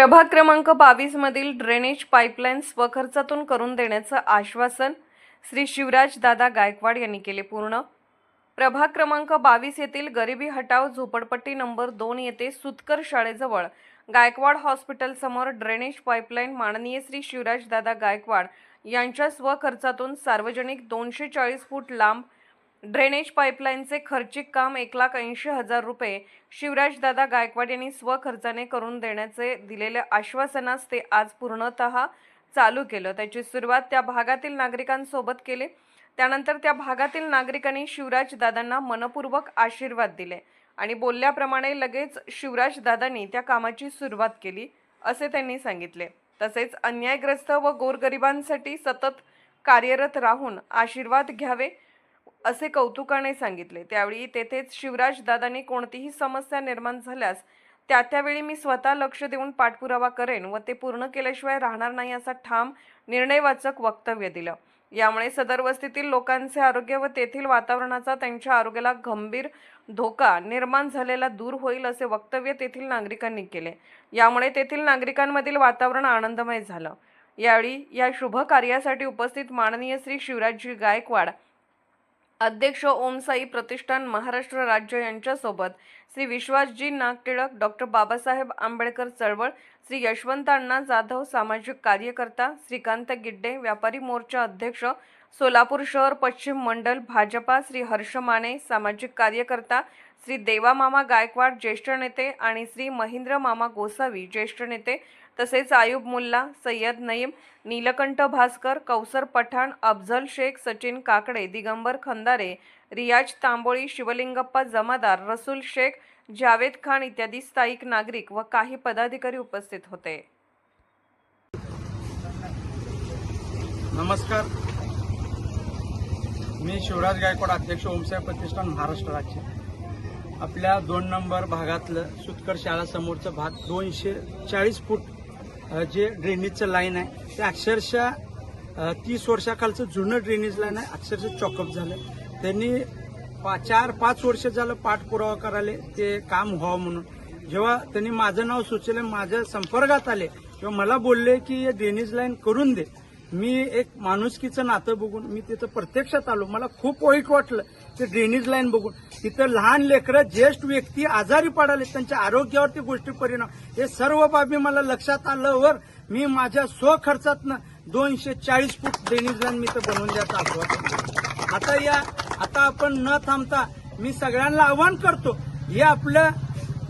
प्रभाग क्रमांक बावीस मधील ड्रेनेज पाईपलाईन स्वखर्चातून करून देण्याचं आश्वासन श्री शिवराज दादा गायकवाड यांनी केले पूर्ण. प्रभाग क्रमांक बावीस येथील गरिबी हटाव झोपडपट्टी नंबर दोन येथे सुतकर शाळेजवळ गायकवाड हॉस्पिटल समोर ड्रेनेज पाईपलाईन माननीय श्री शिवराज दादा गायकवाड यांच्या स्वखर्चातून सार्वजनिक दोनशे चाळीस फूट लांब ड्रेनेज पाईपलाईनचे खर्चिक काम एक लाख ऐंशी हजार रुपये. शिवराजदादा गायकवाड यांनी स्वखर्चाने करून देण्याचे दिलेल्या आश्वासनास ते आज पूर्णतः चालू केलं. त्याची सुरुवात त्या भागातील नागरिकांसोबत केली. त्यानंतर त्या भागातील नागरिकांनी शिवराजदादांना मनपूर्वक आशीर्वाद दिले आणि बोलल्याप्रमाणे लगेच शिवराजदादांनी त्या कामाची सुरुवात केली असे त्यांनी सांगितले. तसेच अन्यायग्रस्त व गोरगरिबांसाठी सतत कार्यरत राहून आशीर्वाद घ्यावे असे कौतुकाने सांगितले. त्यावेळी तेथेच शिवराज दादांनी कोणतीही समस्या निर्माण झाल्यास त्या त्यावेळी मी स्वतः लक्ष देऊन पाठपुरावा करेन व ते पूर्ण केल्याशिवाय राहणार नाही असा ठाम निर्णयवाचक वक्तव्य दिलं. यामुळे सदर वस्तीतील लोकांचे आरोग्य व तेथील वातावरणाचा त्यांच्या आरोग्याला गंभीर धोका निर्माण झालेला दूर होईल असे वक्तव्य तेथील नागरिकांनी केले. यामुळे तेथील नागरिकांमधील वातावरण आनंदमय झालं. यावेळी या शुभ कार्यासाठी उपस्थित माननीय श्री शिवराजजी गायकवाड अध्यक्ष ओमसाई प्रतिष्ठान महाराष्ट्र राज्य यांच्यासोबत श्री विश्वासजी नागटिळक डॉक्टर बाबासाहेब आंबेडकर चळवळ श्री यशवंत अण्णा जाधव सामाजिक कार्यकर्ता श्रीकांत गिड्डे व्यापारी मोर्चा अध्यक्ष सोलापूर शहर पश्चिम मंडल भाजपा श्री हर्ष माने सामाजिक कार्यकर्ता श्री देवामामा गायकवाड ज्येष्ठ नेते आणि श्री महेंद्र मामा गोसावी ज्येष्ठ नेते तसेच आयुब मुल्ला सय्यद नईम नीलकंठ भास्कर कौसर पठाण अफझल शेख सचिन काकडे दिगंबर खंदारे रियाज तांबोळी शिवलिंगप्पा जमादार रसूल शेख जावेद खान इत्यादी स्थायिक नागरिक व काही पदाधिकारी उपस्थित होते. नमस्कार. मी शिवराज गायकवाड अध्यक्ष ओमसाहेब प्रतिष्ठान महाराष्ट्र राज्य. आपल्या दोन नंबर भागातलं सुतकर शाळासमोरचं भाग दोनशे चाळीस फूट जे ड्रेनेजचं लाईन आहे ते अक्षरशः तीस वर्षाखालचं जुनं ड्रेनेज लाईन आहे अक्षरशः चॉकअप झालं. त्यांनी पा चार पाच वर्ष झालं पाठपुरावा करायला ते काम व्हावं म्हणून. जेव्हा त्यांनी माझं नाव सुचलं माझ्या संपर्कात आले किंवा मला बोलले की हे ड्रेनेज लाईन करून दे. मी एक माणुसकीचं नातं बघून मी तिथं प्रत्यक्षात आलो. मला खूप वाईट वाटलं ते ड्रेनेज लाईन बघून. तिथं लहान लेकरं ज्येष्ठ व्यक्ती आजारी पडाले त्यांच्या आरोग्यावरती गोष्टी परिणाम. हे सर्व बाबी मला लक्षात आल्यावर मी माझ्या स्वखर्चातनं दोनशे चाळीस फूट ड्रेनेज लाईन मी तर बनवून द्यायचा आठवत आता या आता आपण न थांबता मी सगळ्यांना आव्हान करतो हे आपलं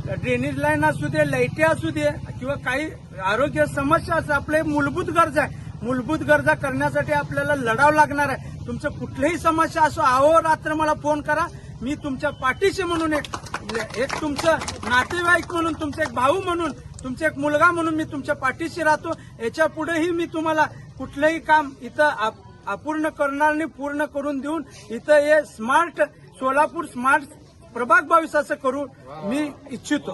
ड्रेनेज लाईन असू दे लाईटी असू दे किंवा काही आरोग्य समस्या असं आपले मूलभूत गरजा आहे. मूलभूत गरजा करण्यासाठी आपल्याला लढावं लागणार आहे. तुमचं कुठलीही समस्या असो अहोरात्र मला फोन करा. मी तुमच्या पाठीशी म्हणून एक एक तुमचं नातेवाईक म्हणून तुमचं एक भाऊ म्हणून तुमचा एक मुलगा म्हणून मी तुमच्या पाठीशी राहतो. याच्या पुढेही मी तुम्हाला कुठलंही काम इथं आप- अपूर्ण करणार नाही पूर्ण करून देऊन इथं हे स्मार्ट सोलापूर स्मार्ट प्रभाग बावीस असं करू मी इच्छितो.